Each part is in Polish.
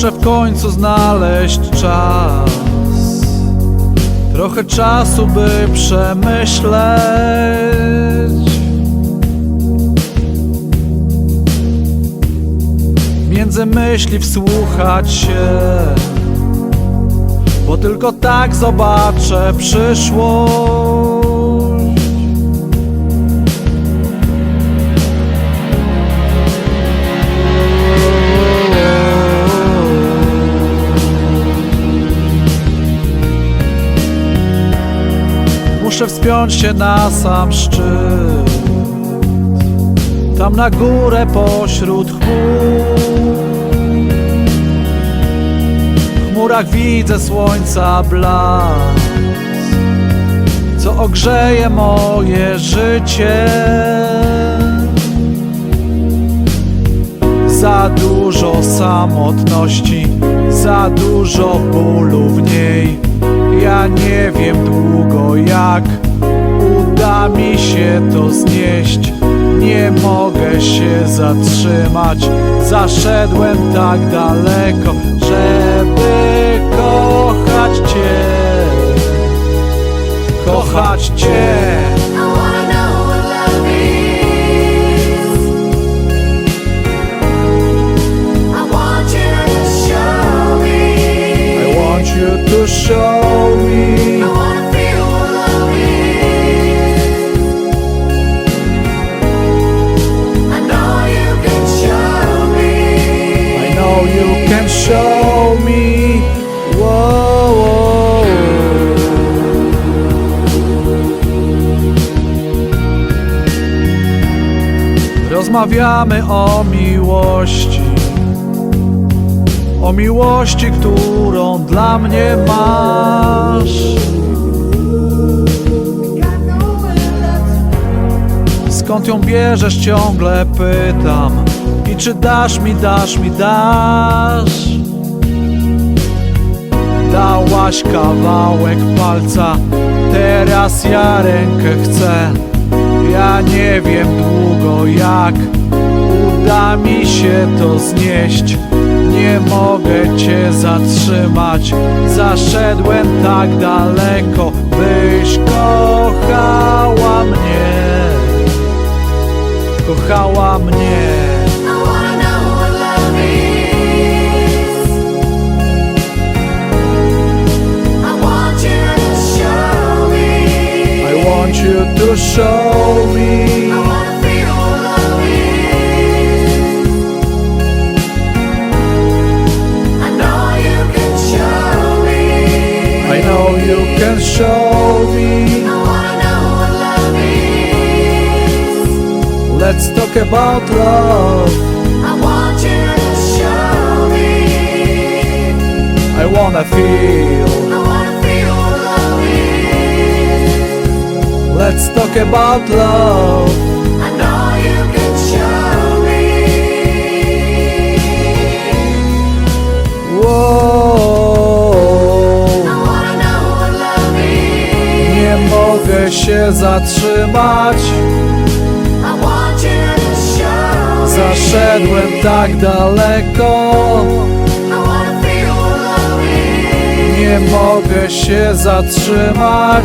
Muszę w końcu znaleźć czas. Trochę czasu, by przemyśleć. Między myśli wsłuchać się. Bo tylko tak zobaczę przyszłość Muszę wspiąć się na sam szczyt. Tam na górę pośród chmur. W chmurach widzę słońca blask Co ogrzeje moje życie. Za dużo samotności Za dużo bólu w niej. Ja nie wiem długo jak uda mi się to znieść. Nie mogę się zatrzymać. Zaszedłem tak daleko, żeby kochać Cię. Kochać Cię. To show me. Rozmawiamy o miłości. O miłości, którą dla mnie masz. Skąd ją bierzesz ciągle pytam I czy dasz mi, dasz mi, dasz Dałaś kawałek palca Teraz ja rękę chcę Ja nie wiem długo jak Uda mi się to znieść. Nie mogę cię zatrzymać. Zaszedłem tak daleko Byś kochała mnie. Kochała mnie. I want you to show me. I wanna feel. I know you can show me. I know you can show me. I wanna know what love is. Let's talk about love. I want you to show me. I wanna feel. Let's talk about love. I know you can show me. Wow. I wanna know what love is. Nie mogę się zatrzymać. I want you to show me. Zaszedłem tak daleko. Nie mogę się zatrzymać.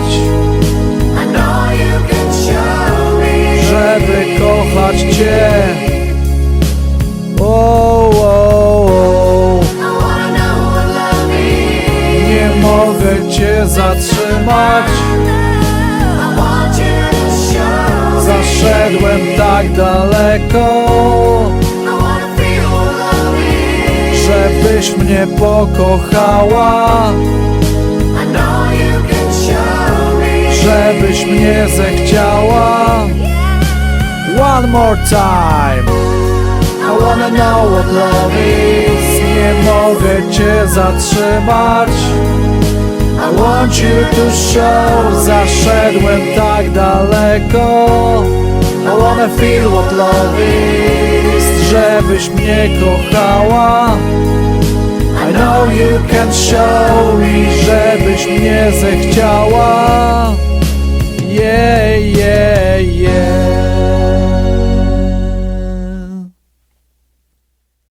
Żeby kochać Cię. O, o, o. I wanna know what love is. Nie mogę Cię zatrzymać. Zaszedłem tak daleko, żebyś mnie pokochała, żebyś mnie zechciała. One more time. I wanna know what love is. Nie mogę Cię zatrzymać. I want you to show Zaszedłem tak daleko I wanna feel what love is Żebyś mnie kochała I know you can show me Żebyś mnie zechciała